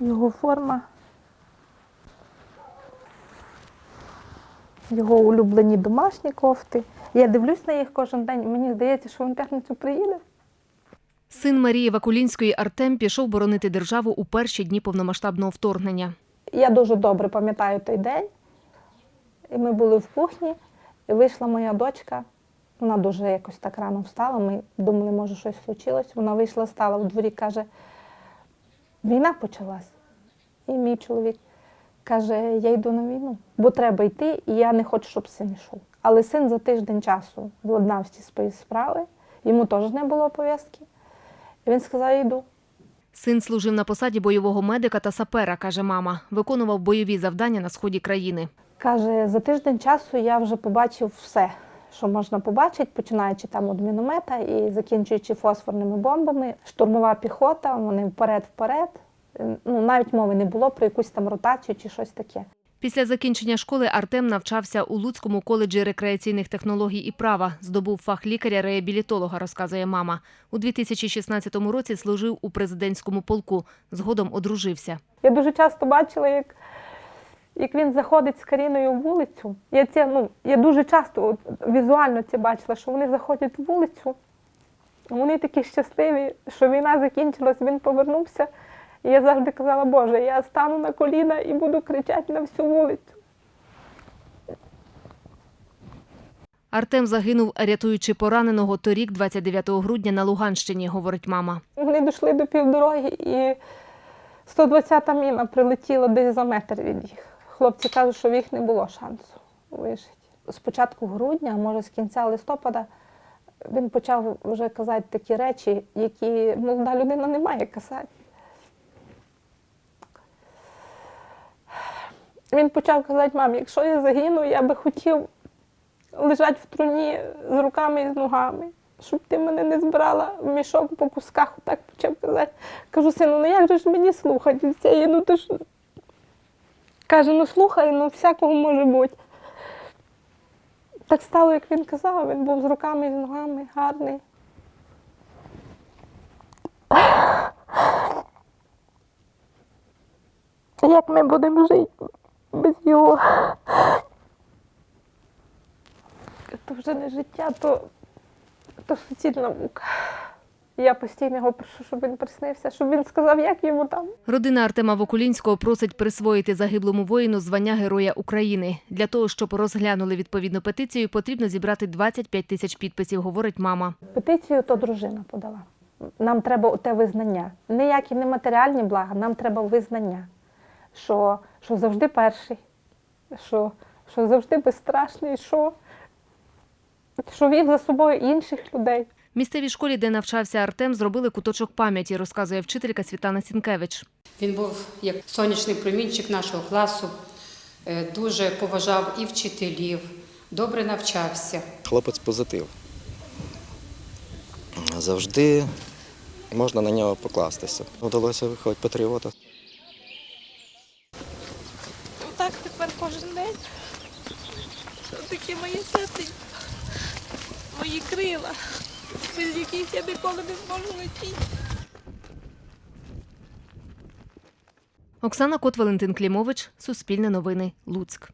Його форма. Його улюблені домашні кофти. Я дивлюсь на їх кожен день, мені здається, що він п'ятницю приїде. Син Марії Вакулінської Артем пішов боронити державу у перші дні повномасштабного вторгнення. Я дуже добре пам'ятаю той день. І ми були в кухні, і вийшла моя дочка. Вона дуже якось так рано встала. Ми думали, може, щось случилось. Вона вийшла, стала в дворі, каже, війна почалась. І мій чоловік каже, я йду на війну, бо треба йти, і я не хочу, щоб син йшов. Але син за тиждень часу владнав всі свої справи, йому теж не було пов'язки. І він сказав, я йду. Син служив на посаді бойового медика та сапера, каже мама. Виконував бойові завдання на сході країни. Каже, за тиждень часу я вже побачив все, що можна побачити, починаючи там від міномета і закінчуючи фосфорними бомбами. Штурмова піхота, вони вперед-вперед. Ну, навіть мови не було про якусь там ротацію чи щось таке. Після закінчення школи Артем навчався у Луцькому коледжі рекреаційних технологій і права. Здобув фах лікаря-реабілітолога, розказує мама. У 2016 році служив у президентському полку. Згодом одружився. Я дуже часто бачила, як, як він заходить з Каріною в вулицю. Я, це, ну, я дуже часто от, візуально це бачила, що вони заходять в вулицю, вони такі щасливі, що війна закінчилась, він повернувся. І я завжди казала, Боже, я стану на коліна і буду кричати на всю вулицю. Артем загинув, рятуючи пораненого торік, 29 грудня, на Луганщині, говорить мама. Вони дійшли до півдороги, і 120-та міна прилетіла десь за метр від їх. Хлопці кажуть, що в їх не було шансу вижити. З початку грудня, може з кінця листопада, він почав вже казати такі речі, які молода людина не має казати. Він почав казати, мам, якщо я загину, я би хотів лежати в труні з руками і з ногами, щоб ти мене не збирала в мішок по кусках, так почав казати. Кажу, сину, ну як же ж мені слухати це? Ну, то ж... Каже, ну слухай, ну всякого може бути. Так стало, як він казав, він був з руками і з ногами, гарний. Як ми будемо жити без його? То вже не життя, то, то суцільна мука. Я постійно його прошу, щоб він приснився, щоб він сказав, як йому там. Родина Артема Вокулінського просить присвоїти загиблому воїну звання Героя України. Для того, щоб розглянули відповідну петицію, потрібно зібрати 25 тисяч підписів, говорить мама. Петицію то дружина подала. Нам треба те визнання. Ніякі не матеріальні блага, нам треба визнання, що, що завжди перший, що, що завжди безстрашний, що, що вів за собою інших людей. В місцевій школі, де навчався Артем, зробили куточок пам'яті, розказує вчителька Світлана Сінкевич. Він був як сонячний промінчик нашого класу, е, дуже поважав і вчителів, добре навчався. Хлопець позитив. Завжди можна на нього покластися. Вдалося виходити патріота. Так тепер кожен день. Такі мої серце, мої крила, без яких я ніколи не зможу летіти. Оксана Кот, Валентин Клімович, Суспільне новини, Луцьк.